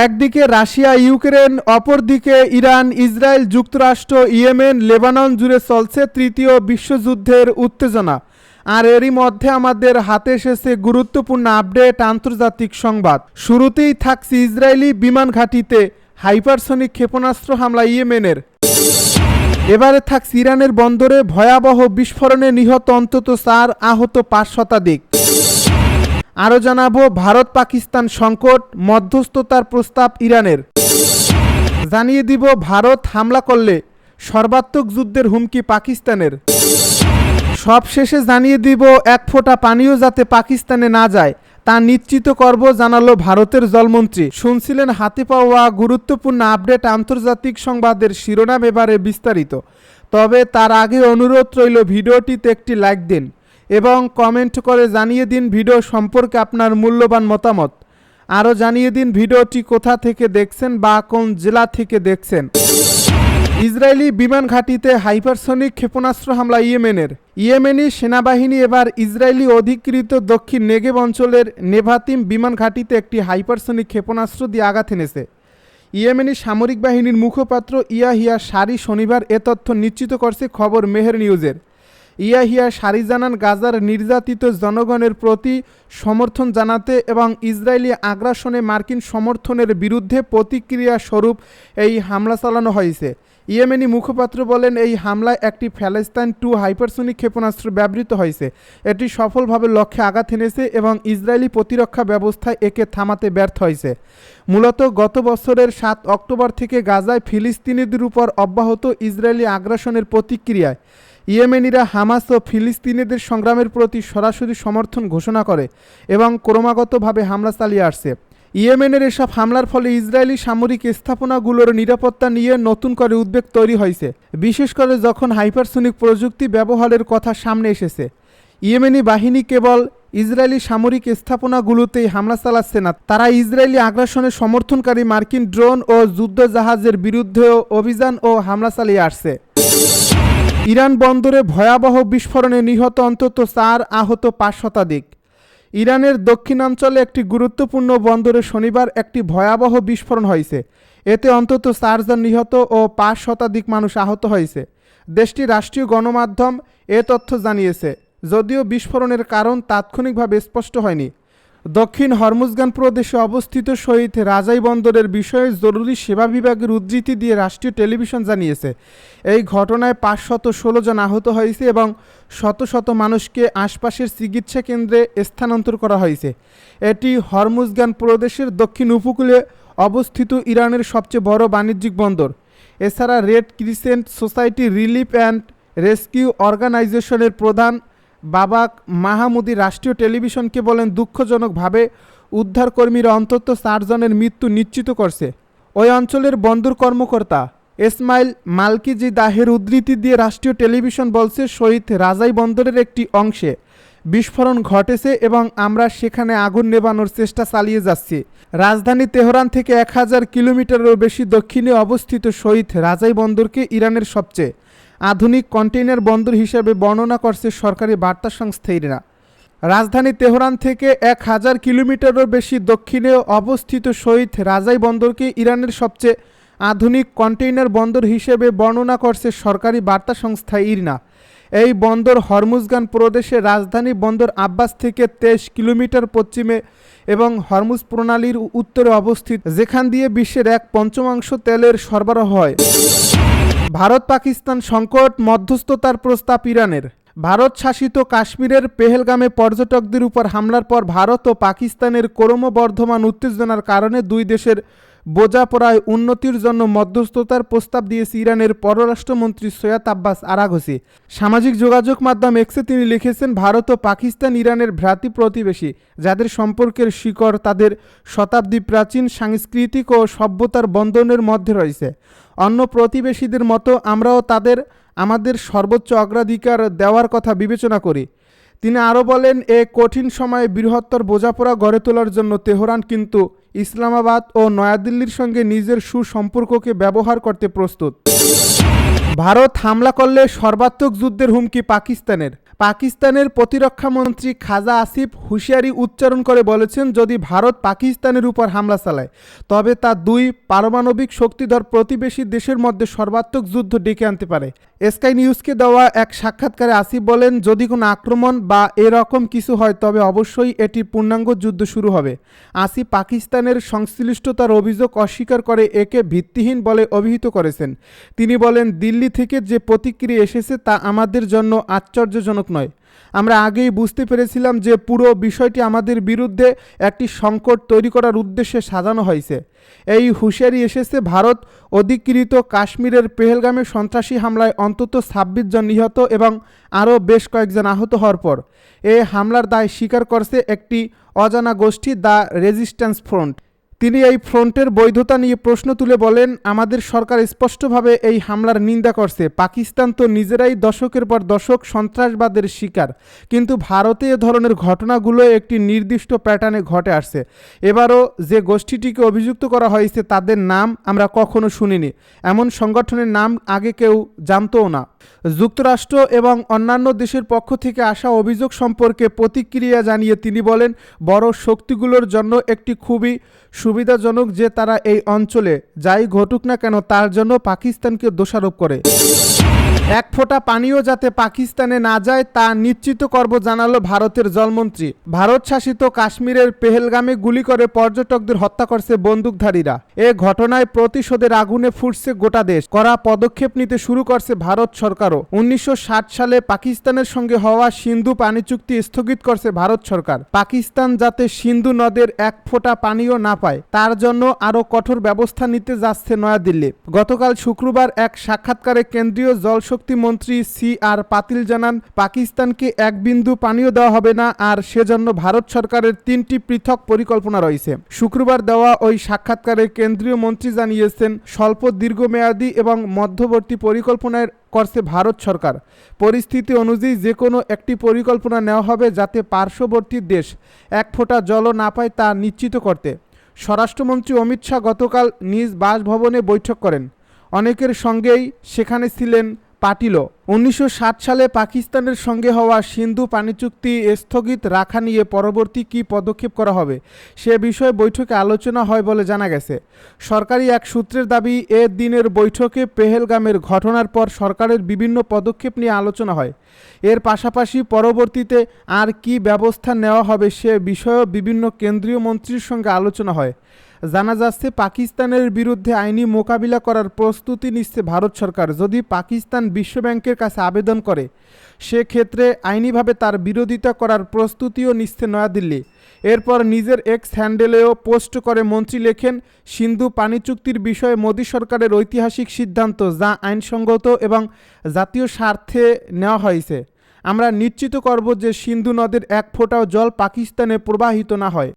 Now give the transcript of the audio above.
একদিকে Russia, Ukraine, অপরদিকে Iran, Israel, যুক্তরাষ্ট্র, ইয়েমেন, লেবানন জুড়ে চলছে তৃতীয় বিশ্বযুদ্ধের উত্তেজনা। আর এরই মধ্যে আমাদের হাতে এসেছে গুরুত্বপূর্ণ আপডেট, আন্তর্জাতিক সংবাদ। শুরুতেই থাকছে ইসরায়েলি বিমান ঘাঁটিতে হাইপারসনিক ক্ষেপণাস্ত্র হামলা ইয়েমেনের। এবারে থাকছে ইরানের বন্দরে ভয়াবহ বিস্ফোরণে নিহত অন্তত চার আহত পাঁচ শতাধিক। আরও জানাব ভারত পাকিস্তান সংকট, মধ্যস্থতার প্রস্তাব ইরানের। জানিয়ে দিব ভারত হামলা করলে সর্বাত্মক যুদ্ধের হুমকি পাকিস্তানের। সব শেষে জানিয়ে দিব এক ফোঁটা পানিও যাতে পাকিস্তানে না যায়, তা নিশ্চিত করব জানালো ভারতের জলমন্ত্রী। শুনছিলেন হাতে পাওয়া গুরুত্বপূর্ণ আপডেট আন্তর্জাতিক সংবাদের শিরোনাম এবারে বিস্তারিত। তবে তার আগে অনুরোধ রইল ভিডিওটিতে একটি লাইক দিন। এবং কমেন্ট করে জানিয়ে দিন ভিডিও সম্পর্কে আপনার মূল্যবান মতামত। আরও জানিয়ে দিন ভিডিওটি কোথা থেকে দেখছেন বা কোন জেলা থেকে দেখছেন। ইসরায়েলি বিমান ঘাঁটিতে হাইপারসনিক ক্ষেপণাস্ত্র হামলা ইয়েমেনের। ইয়েমেনি সেনাবাহিনী এবার ইসরায়েলি অধিকৃত দক্ষিণ নেগেব অঞ্চলের নেভাতিম বিমান ঘাঁটিতে একটি হাইপারসনিক ক্ষেপণাস্ত্র দিয়ে আঘাত এনেছে। ইয়েমেনি সামরিক বাহিনীর মুখপাত্র ইয়াহিয়া সারি শনিবার এ তথ্য নিশ্চিত করছে খবর মেহের নিউজের। ইয়াহিয়া সারি জানান গাজার নির্যাতিত জনগণের প্রতি সমর্থন জানাতে এবং ইসরায়েলি আগ্রাসনে মার্কিন সমর্থনের বিরুদ্ধে প্রতিক্রিয়া স্বরূপ এই হামলা চালানো হয়েছে। ইয়েমেনি মুখপাত্র বলেন, এই হামলায় একটি ফ্যালেস্তাইন টু হাইপারসনিক ক্ষেপণাস্ত্র ব্যবহৃত হয়েছে। এটি সফলভাবে লক্ষ্যে আঘাত এনেছে এবং ইসরায়েলি প্রতিরক্ষা ব্যবস্থায় একে থামাতে ব্যর্থ হয়েছে। মূলত গত বছরের সাত অক্টোবর থেকে গাজায় ফিলিস্তিনিদের উপর অব্যাহত ইসরায়েলি আগ্রাসনের প্রতিক্রিয়ায় ইয়েমেনিরা হামাস ও ফিলিস্তিনিদের সংগ্রামের প্রতি সরাসরি সমর্থন ঘোষণা করে এবং ক্রমাগতভাবে হামলা চালিয়ে আসছে। ইয়েমেনের এসব হামলার ফলে ইসরায়েলি সামরিক স্থাপনাগুলোর নিরাপত্তা নিয়ে নতুন করে উদ্বেগ তৈরি হয়েছে, বিশেষ করে যখন হাইপারসোনিক প্রযুক্তি ব্যবহারের কথা সামনে এসেছে। ইয়েমেনি বাহিনী কেবল ইসরায়েলি সামরিক স্থাপনাগুলোতেই হামলা চালাচ্ছে না, তারা ইসরায়েলি আগ্রাসনের সমর্থনকারী মার্কিন ড্রোন ও যুদ্ধজাহাজের বিরুদ্ধেও অভিযান ও হামলা চালিয়ে আসছে। ইরান বন্দরে ভয়াবহ বিস্ফোরণে নিহত অন্তত চার আহত পাঁচ শতাধিক। ইরানের দক্ষিণাঞ্চলে একটি গুরুত্বপূর্ণ বন্দরে শনিবার একটি ভয়াবহ বিস্ফোরণ হয়েছে। এতে অন্তত চারজন নিহত ও পাঁচ শতাধিক মানুষ আহত হয়েছে। দেশটির রাষ্ট্রীয় গণমাধ্যম এ তথ্য জানিয়েছে, যদিও বিস্ফোরণের কারণ তাৎক্ষণিকভাবে স্পষ্ট হয়নি। দক্ষিণ হরমুজগান প্রদেশে অবস্থিত শহীদ রাজাই বন্দরের বিষয়ে জরুরি সেবা বিভাগের উদ্ধৃতি দিয়ে রাষ্ট্রীয় টেলিভিশন জানিয়েছে। এই ঘটনায় পাঁচশত ষোলো জন আহত হয়েছে এবং শত শত মানুষকে আশপাশের চিকিৎসা কেন্দ্রে স্থানান্তর করা হয়েছে। এটি হরমুজগান প্রদেশের দক্ষিণ উপকূলে অবস্থিত ইরানের সবচেয়ে বড় বাণিজ্যিক বন্দর। এছাড়া red crescent society relief and rescue অর্গানাইজেশনের প্রধান বাবাক মাহমুদি রাষ্ট্রীয় টেলিভিশনকে বলেন, দুঃখজনকভাবে উদ্ধারকর্মীরা অন্তত চারজনের মৃত্যু নিশ্চিত করছে। ওই অঞ্চলের বন্দর কর্মকর্তা এসমাইল মালকিজি দাহের উদ্ধৃতি দিয়ে রাষ্ট্রীয় টেলিভিশন বলছে, শহীদ রাজাই বন্দরের একটি অংশে বিস্ফোরণ ঘটেছে এবং আমরা সেখানে আগুন নেবানোর চেষ্টা চালিয়ে যাচ্ছি। রাজধানী তেহরান থেকে এক হাজার কিলোমিটারেরও বেশি দক্ষিণে অবস্থিত শহীদ রাজাই বন্দরকে ইরানের সবচেয়ে আধুনিক কন্টেইনার বন্দর হিসেবে বর্ণনা করছে সরকারি বার্তা সংস্থা ইরা রাজধানী তেহরান থেকে এক হাজার কিলোমিটারেরও বেশি দক্ষিণে অবস্থিত শহীদ রাজাই বন্দরকে ইরানের সবচেয়ে আধুনিক কন্টেইনার বন্দর হিসেবে বর্ণনা করছে সরকারি বার্তা সংস্থা ইরনা। এই বন্দর হরমুজগান প্রদেশের রাজধানী বন্দর আব্বাস থেকে তেইশ কিলোমিটার পশ্চিমে এবং হরমুজ প্রণালীর উত্তরে অবস্থিত, যেখান দিয়ে বিশ্বের এক পঞ্চমাংশ তেলের সরবরাহ হয়। ভারত পাকিস্তান সংকট, মধ্যস্থতার প্রস্তাব ইরানের। ভারত শাসিত কাশ্মীরের পেহেলগামে পর্যটকদের উপর হামলার পর ভারত ও পাকিস্তানের ক্রমবর্ধমান উত্তেজনার কারণে দুই দেশের বোঝাপড়ায় উন্নতির জন্য মধ্যস্থতার প্রস্তাব দিয়েছে ইরানের পররাষ্ট্রমন্ত্রী সৈয়দ আব্বাস আরাঘসি সামাজিক যোগাযোগ মাধ্যম এক্সে তিনি লিখেছেন, ভারত ও পাকিস্তান ইরানের ভ্রাতৃ প্রতিবেশী, যাদের সম্পর্কের শিকড় তাদের শতাব্দী প্রাচীন সাংস্কৃতিক ও সভ্যতার বন্ধনের মধ্যে রয়েছে। অন্য প্রতিবেশীদের মতো আমরাও তাদের, আমাদের সর্বোচ্চ অগ্রাধিকার দেওয়ার কথা বিবেচনা করি। তিনি আরও বলেন, এ কঠিন সময়ে বৃহত্তর বোঝাপড়া গড়ে তোলার জন্য তেহরান কিন্তু ইসলামাবাদ ও নয়াদিল্লির সঙ্গে নিজের সুসম্পর্ককে ব্যবহার করতে প্রস্তুত। ভারত হামলা করলে সর্বাত্মক যুদ্ধের হুমকি পাকিস্তানের। পাকিস্তানের প্রতিরক্ষা মন্ত্রী খাজা আসিফ হুঁশিয়ারি উচ্চারণ করে বলেছেন, যদি ভারত পাকিস্তানের উপর হামলা চালায়, তবে তা দুই পারমাণবিক শক্তিধর প্রতিবেশী দেশের মধ্যে সর্বাত্মক যুদ্ধ ডেকে আনতে পারে। স্কাই নিউজকে দেওয়া এক সাক্ষাৎকারে আসিফ বলেন, যদি কোনো আক্রমণ বা এরকম কিছু হয়, তবে অবশ্যই এটি পূর্ণাঙ্গ যুদ্ধ শুরু হবে। আসিফ পাকিস্তানের সংশ্লিষ্টতার অভিযোগ অস্বীকার করে একে ভিত্তিহীন বলে অভিহিত করেছেন। তিনি বলেন, দিল্লি থেকে যে প্রতিক্রিয়া এসেছে তা আমাদের জন্য আশ্চর্যজনক নয়। আমরা আগেই বুঝতে পেরেছিলাম যে পুরো বিষয়টি আমাদের বিরুদ্ধে একটি সংকট তৈরি করার উদ্দেশ্যে সাজানো হয়েছে। এই হুঁশিয়ারি এসেছে ভারত অধিকৃত কাশ্মীরের পেহেলগামে সন্ত্রাসী হামলায় অন্তত ছাব্বিশ জন নিহত এবং আরও বেশ কয়েকজন আহত হওয়ার পর। এ হামলার দায় স্বীকার করছে একটি অজানা গোষ্ঠী দ্য রেজিস্ট্যান্স ফ্রন্ট। তিনি এই ফ্রন্টের বৈধতা নিয়ে প্রশ্ন তুলে বলেন, আমাদের সরকার স্পষ্টভাবে এই হামলার নিন্দা করছে। পাকিস্তান তো নিজেরাই দশকের পর দশক সন্ত্রাসবাদের শিকার। কিন্তু ভারতে এ ধরনের ঘটনাগুলো একটি নির্দিষ্ট প্যাটার্নে ঘটে আসছে। এবারও যে গোষ্ঠীটিকে অভিযুক্ত করা হয়েছে তাদের নাম আমরা কখনো শুনিনি। এমন সংগঠনের নাম আগে কেউ জানতও না। যুক্তরাষ্ট্র এবং অন্যান্য দেশের পক্ষ থেকে আসা অভিযোগ সম্পর্কে প্রতিক্রিয়া জানিয়ে তিনি বলেন, বড় শক্তিগুলোর জন্য একটি খুবই সুবিধাজনক যে তারা এই অঞ্চলে যাই ঘটুক না কেন তার জন্য পাকিস্তানকে দোষারোপ করে। এক ফোঁটা পানিও যাতে পাকিস্তানে না যায় তা নিশ্চিত করব জানালো ভারতের জলমন্ত্রী। ভারত শাসিত কাশ্মীরের পেহেলগামে গুলি করে পর্যটকদের হত্যা করছে বন্দুকধারীরা। এ ঘটনায় প্রতিশোধের আগুনে ফুটছে গোটা দেশ। করা পদক্ষেপ নিতে শুরু করছে ভারত সরকারও। উনিশশো ষাট সালে পাকিস্তানের সঙ্গে হওয়া সিন্ধু পানি চুক্তি স্থগিত করছে ভারত সরকার। পাকিস্তান যাতে সিন্ধু নদের এক ফোঁটা পানিও না পায়, তার জন্য আরও কঠোর ব্যবস্থা নিতে যাচ্ছে নয়াদিল্লি। গতকাল শুক্রবার এক সাক্ষাৎকারে কেন্দ্রীয় জলশক্তি মন্ত্রী সি আর পাতিল জানান, পাকিস্তানকে এক বিন্দু পানিও দেওয়া হবে না আর সেজন্য ভারত সরকারের তিনটি পৃথক পরিকল্পনা রয়েছে। শুক্রবার দেওয়া ওই সাক্ষাৎকারে কেন্দ্রীয় মন্ত্রী জানিয়েছেন, স্বল্প, দীর্ঘমেয়াদী এবং মধ্যবর্তী পরিকল্পনার করছে ভারত সরকার। পরিস্থিতি অনুযায়ী যে কোনো একটি পরিকল্পনা নেওয়া হবে যাতে পার্শ্ববর্তী দেশ এক ফোঁটা জলও না পায় তা নিশ্চিত করতে। স্বরাষ্ট্রমন্ত্রী অমিত শাহ গতকাল নিজ বাসভবনে বৈঠক করেন। অনেকের সঙ্গেই সেখানে ছিলেন পাটিলও উনিশশো সালে পাকিস্তানের সঙ্গে হওয়া সিন্ধু পানি চুক্তি স্থগিত রাখা নিয়ে পরবর্তী কী পদক্ষেপ করা হবে, সে বিষয়ে বৈঠকে আলোচনা হয় বলে জানা গেছে। সরকারি এক সূত্রের দাবি, এ দিনের বৈঠকে পেহেলগামের ঘটনার পর সরকারের বিভিন্ন পদক্ষেপ নিয়ে আলোচনা হয়। এর পাশাপাশি পরবর্তীতে আর কি ব্যবস্থা নেওয়া হবে সে বিষয়েও বিভিন্ন কেন্দ্রীয় মন্ত্রীর সঙ্গে আলোচনা হয়। জানা যাচ্ছে পাকিস্তানের বিরুদ্ধে আইনি মোকাবিলা করার প্রস্তুতি নিচ্ছে ভারত সরকার। যদি পাকিস্তান বিশ্বব্যাংকের কাছে আবেদন করে, সেক্ষেত্রে আইনিভাবে তার বিরোধিতা করার প্রস্তুতিও নিচ্ছে নয়াদিল্লি। এরপর নিজের এক্স হ্যান্ডেলেও পোস্ট করে মন্ত্রী লেখেন, সিন্ধু পানি চুক্তির বিষয়ে মোদী সরকারের ঐতিহাসিক সিদ্ধান্ত যা আইনসঙ্গত এবং জাতীয় স্বার্থে নেওয়া হয়েছে। আমরা নিশ্চিত করব যে সিন্ধু নদের এক ফোঁটাও জল পাকিস্তানে প্রবাহিত না হয়।